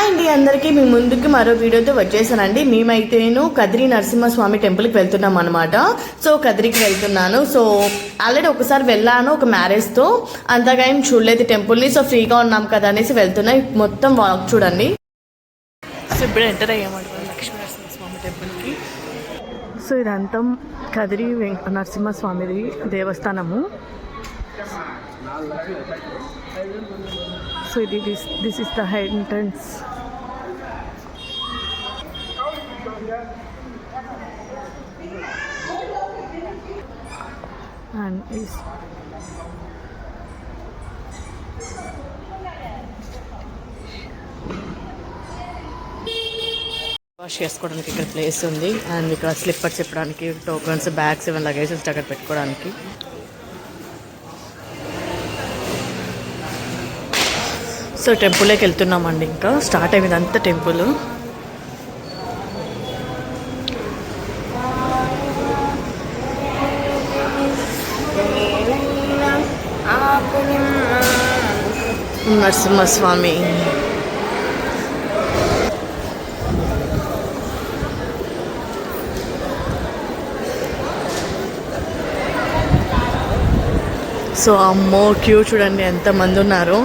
Hi అండి అందరికీ మీ ముందుకి మరో వీడియోతో వచ్చేసానండి. మేమైతేను కదిరి నరసింహస్వామి టెంపుల్కి వెళ్తున్నాం అనమాట సో కదిరికి వెళ్తున్నాను. సో ఆల్రెడీ ఒకసారి వెళ్ళాను ఒక మ్యారేజ్తో. అంతగా ఏం చూడలేదు టెంపుల్ని. సో ఫ్రీగా ఉన్నాం కదా అనేసి వెళ్తున్నా. మొత్తం వాక్ చూడండి. సో ఇప్పుడు ఎంటర్ అయ్యామంట లక్ష్మీ నరసింహస్వామి టెంపుల్కి. సో ఇదంతా కదిరి వెంక నరసింహస్వామిది దేవస్థానము. సో ఇది this this is the and and is wash చేసుకోవడానికి ఇక్కడ ప్లేస్ ఉంది. అండ్ ఇక్కడ స్లిప్పర్స్ చెప్పడానికి టోకన్స్ బ్యాగ్స్ ఏమైనా లగేజెస్ అక్కడ పెట్టుకోవడానికి. సో టెంపుల్లోకి వెళ్తున్నామండి ఇంకా. స్టార్ట్ అయింది అంతా టెంపుల్ నరసింహస్వామి. సో అమ్మో క్యూ చూడండి ఎంతమంది ఉన్నారు.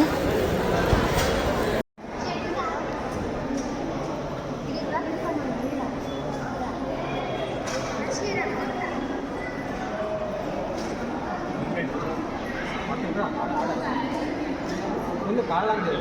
இல்லை காலாண்டு.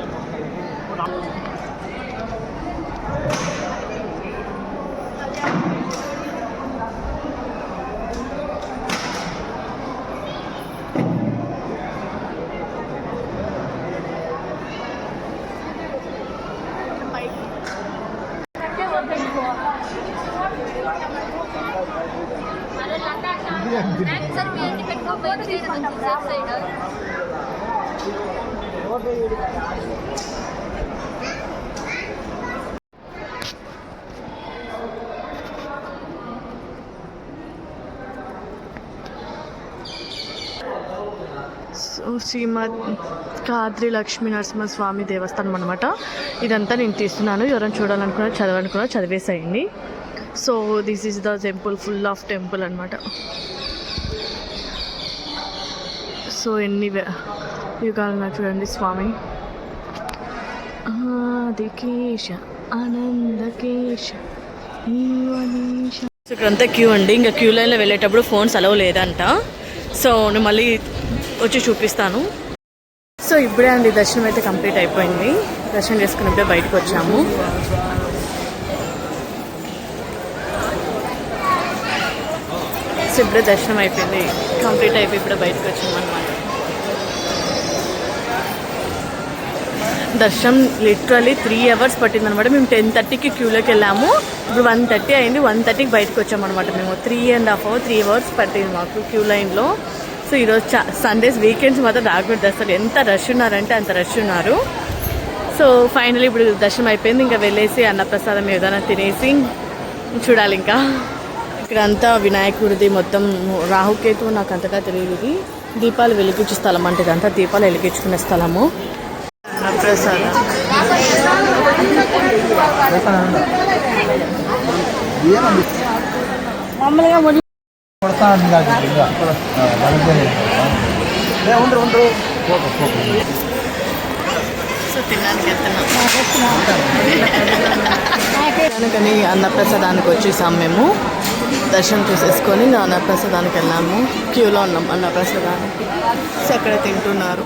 శ్రీమద్ కాద్రి లక్ష్మీ నరసింహస్వామి దేవస్థానం అనమాట ఇదంతా నేను తీస్తున్నాను. ఎవరైనా చూడాలనుకున్నా చదవాలనుకున్నా చదివేసేయండి. So this is the temple full of temple అనమాట సో ఎన్ని వే- యుగాలు ఉన్నాయి చూడండి స్వామి ఆదికేశ ఆనందకేశ ఇక్కడంతా క్యూ అండి. ఇంకా క్యూ లైన్లో వెళ్ళేటప్పుడు ఫోన్స్ అలవ్ లేదంట. సో నేను మళ్ళీ వచ్చి చూపిస్తాను. సో ఇప్పుడే అండి దర్శనం అయితే కంప్లీట్ అయిపోయింది. దర్శనం చేసుకుని ఇప్పుడే బయటకు వచ్చాము. సో ఇప్పుడే దర్శనం అయిపోయింది. కంప్లీట్ అయిపోయి ఇప్పుడే బయటకు వచ్చాము అనమాట దర్శనం లిటరలీ త్రీ అవర్స్ పట్టింది అనమాట మేము టెన్ థర్టీకి క్యూలోకి వెళ్ళాము. ఇప్పుడు వన్ థర్టీ అయింది వన్ థర్టీకి బయటకు వచ్చామన్నమాట మేము. Three and half hour three hours పట్టింది మాకు క్యూ లైన్లో సో ఈరోజు చా సండేస్ వీకెండ్స్ మాత్రం రాకూడదు అసలు ఎంత రష్ ఉన్నారంటే అంత రష్ ఉన్నారు. సో ఫైనలీ ఇప్పుడు దర్శనం అయిపోయింది. ఇంకా వెళ్ళేసి అన్నప్రసాదం ఏదైనా తినేసి చూడాలి ఇంకా. ఇక్కడంతా వినాయకుడిది మొత్తం రాహుకేతు నాకు అంతగా తెలియదు దీపాలు వెలిగించే స్థలం అంటే ఇదంతా దీపాలు వెలిగించుకునే స్థలము. అన్నప్రసాదం మామూలుగా మొదలు సో తినడానికి వెళ్తున్నాం. కానీ అన్నప్రసాదానికి వచ్చేసాం మేము. దర్శనం చేసేసుకొని అన్నప్రసాదానికి వెళ్ళాము. క్యూలో ఉన్నాం అన్నప్రసాదానికి. సో అక్కడ తింటున్నారు.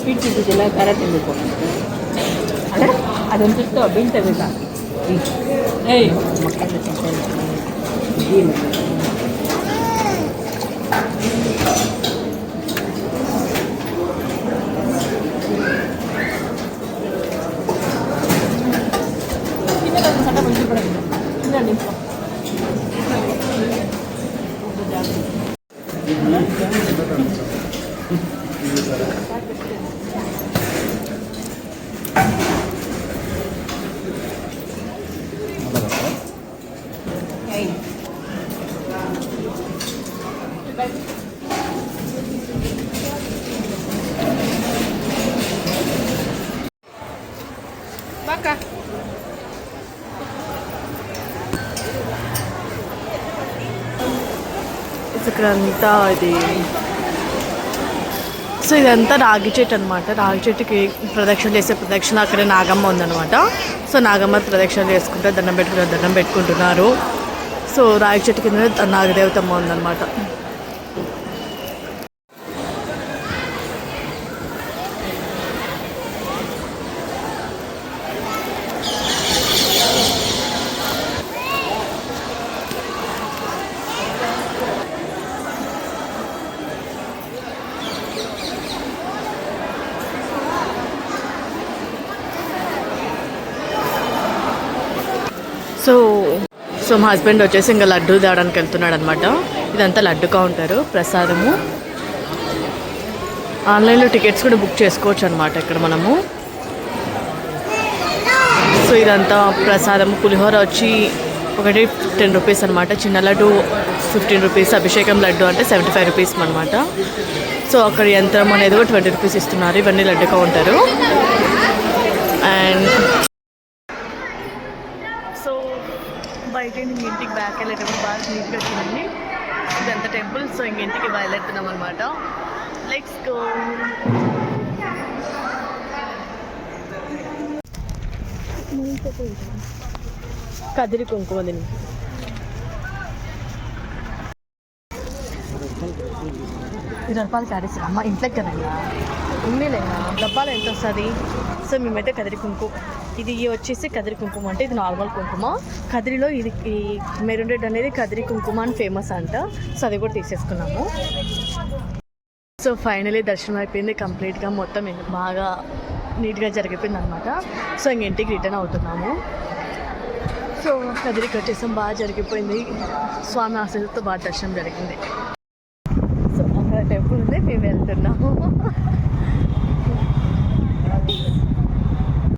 ಸ್ವೀಟ್ ತಿಂದಿದ್ದಿಲ್ಲ ಖಾರ ತಿನ್ನಬೇಕು ಅಲ್ಲ ಅದೊಂದಿಷ್ಟು ಬೀಳ್ತಾ ಬೇಕಾ ಏಯ್ ಮಕ್ಕಳು ఇక్కడ అంతా ఇది. సో ఇదంతా రాగి చెట్టు అనమాట రాగి చెట్టుకి ప్రదక్షిణ చేసే ప్రదక్షిణ అక్కడ నాగమ్మ ఉందనమాట సో నాగమ్మ ప్రదక్షిణ చేసుకుంటే దండం పెట్టుకుని దండం పెట్టుకుంటున్నారు. సో రాగి చెట్టు కింద నాగదేవతమ్మ ఉందన్నమాట సో సో మా హస్బెండ్ వచ్చేసి ఇంకా లడ్డు తేవడానికి వెళ్తున్నాడు అనమాట ఇదంతా లడ్డు కౌంటరు ప్రసాదము. ఆన్లైన్లో టికెట్స్ కూడా బుక్ చేసుకోవచ్చు అనమాట ఇక్కడ మనము. సో ఇదంతా ప్రసాదము పులిహోర వచ్చి ఒకటి టెన్ రూపీస్ అనమాట. చిన్న లడ్డు ఫిఫ్టీన్ రూపీస్ అభిషేకం లడ్డు అంటే సెవెంటీ ఫైవ్ రూపీస్ అనమాట. సో అక్కడ యంత్రం అనేది కూడా ట్వంటీ రూపీస్ ఇస్తున్నారు ఇవన్నీ లడ్డు కౌంటరు అండ్ సో బయట నుంచి ఇంటికి బ్యాక్ వెళ్ళేటప్పుడు బాగా నీట్గా వచ్చిందండి ఇదంతా టెంపుల్ సో ఇంక ఇంటికి బయలుదేరుతున్నాం అనమాట లెట్స్ గో కదిరి కుంకుమ తిని ఇరవై రూపాయలు క్యారీస్ అమ్మ ఇంట్లోకి కదన్నా ఉన్నీలేనా డబ్బాలు ఎంత వస్తుంది? సో మేమైతే కదిరి కుంకుమ ఇది వచ్చేసి కదిరి కుంకుమ అంటే ఇది నార్మల్ కుంకుమ. కదిరిలో ఇది ఈ మెరూన్ రెడ్ అనేది కదిరి కుంకుమ అని ఫేమస్ అంట. సో అది కూడా తీసేసుకున్నాము. సో ఫైనలీ దర్శనం అయిపోయింది కంప్లీట్గా. మొత్తం బాగా నీట్గా జరిగిపోయింది అనమాట సో ఇంక ఇంటికి రిటర్న్ అవుతున్నాము. సో కదిరికి వచ్చేసాం. బాగా జరిగిపోయింది. స్వామి ఆశలతో బాగా దర్శనం జరిగింది. టెంపుల్ ఉంది మేము వెళ్తున్నాము.